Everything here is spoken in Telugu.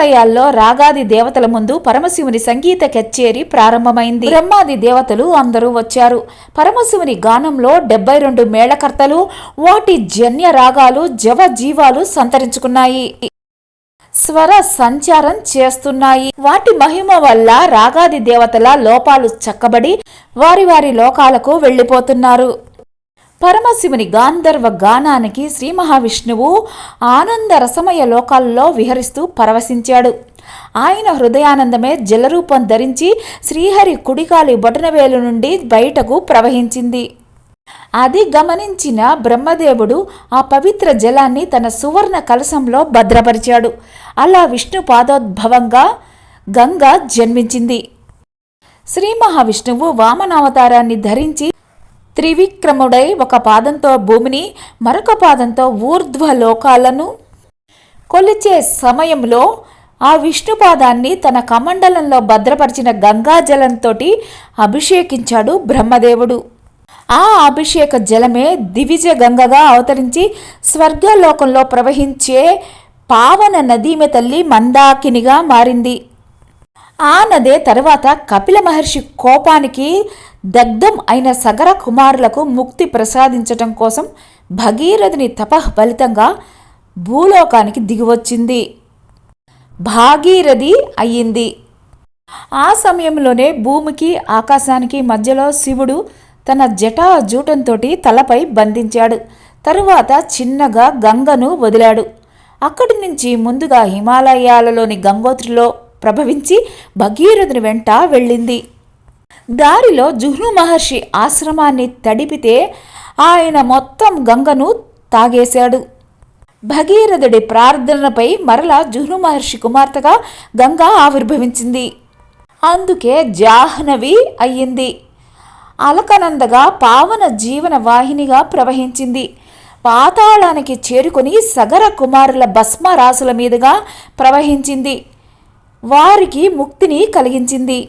దేవాలయాల్లో రాగాది దేవతల ముందు పరమశివుని సంగీత కచేరి ప్రారంభమైంది. బ్రహ్మాది దేవతలు అందరూ వచ్చారు. పరమశివుని గానంలో డెబ్బై రెండు మేళకర్తలు వాటి జన్య రాగాలు జవ జీవాలు సంతరించుకున్నాయి. స్వర సంచారం చేస్తున్నాయి. వాటి మహిమ వల్ల రాగాది దేవతల లోపాలు చక్కబడి వారి వారి లోకాలకు వెళ్ళిపోతున్నారు. పరమశివుని గాంధర్వ గానానికి శ్రీ మహావిష్ణువు ఆనంద రసమయ లోకాల్లో విహరిస్తూ పరవశించాడు. ఆయన హృదయానందమే జలరూపం ధరించి శ్రీహరి కుడికాలి బొటనవేలు నుండి బయటకు ప్రవహించింది. అది గమనించిన బ్రహ్మదేవుడు ఆ పవిత్ర జలాన్ని తన సువర్ణ కలశంలో భద్రపరిచాడు. అలా విష్ణు పాదోద్భవంగా గంగ జన్మించింది. శ్రీ మహావిష్ణువు వామనావతారాన్ని ధరించి త్రివిక్రముడై ఒక పాదంతో భూమిని మరొక పాదంతో ఊర్ధ్వ లోకాలను కొలిచే సమయంలో ఆ విష్ణుపాదాన్ని తన కమండలంలో భద్రపరిచిన గంగాజలంతో అభిషేకించాడు బ్రహ్మదేవుడు. ఆ అభిషేక జలమే దివిజ గంగగా అవతరించి స్వర్గలోకంలో ప్రవహించే పావన నదీమె తల్లి మందాకినిగా మారింది. ఆ నదే తర్వాత కపిల మహర్షి కోపానికి దగ్ధం అయిన సగర కుమారులకు ముక్తి ప్రసాదించటం కోసం భగీరథుని తపః ఫలితంగా భూలోకానికి దిగివచ్చింది. భాగీరథి అయ్యింది. ఆ సమయంలోనే భూమికి ఆకాశానికి మధ్యలో శివుడు తన జటా జూటంతోటి తలపై బంధించాడు. తరువాత చిన్నగా గంగను వదిలాడు. అక్కడి నుంచి ముందుగా హిమాలయాలలోని గంగోత్రిలో ప్రభవించి భగీరథుని వెంట వెళ్ళింది. దారిలో జుహ్ను మహర్షి ఆశ్రమాన్ని తడిపితే ఆయన మొత్తం గంగను తాగేశాడు. భగీరథుడి ప్రార్థనపై మరలా జుహ్ను మహర్షి కుమార్తెగా గంగా ఆవిర్భవించింది. అందుకే జాహ్నవి అయ్యింది. అలకనందగా పావన జీవన వాహినిగా ప్రవహించింది. పాతాళానికి చేరుకొని సగర కుమారుల భస్మ రాసుల మీదుగా ప్రవహించింది. వారికి ముక్తిని కలిగించింది.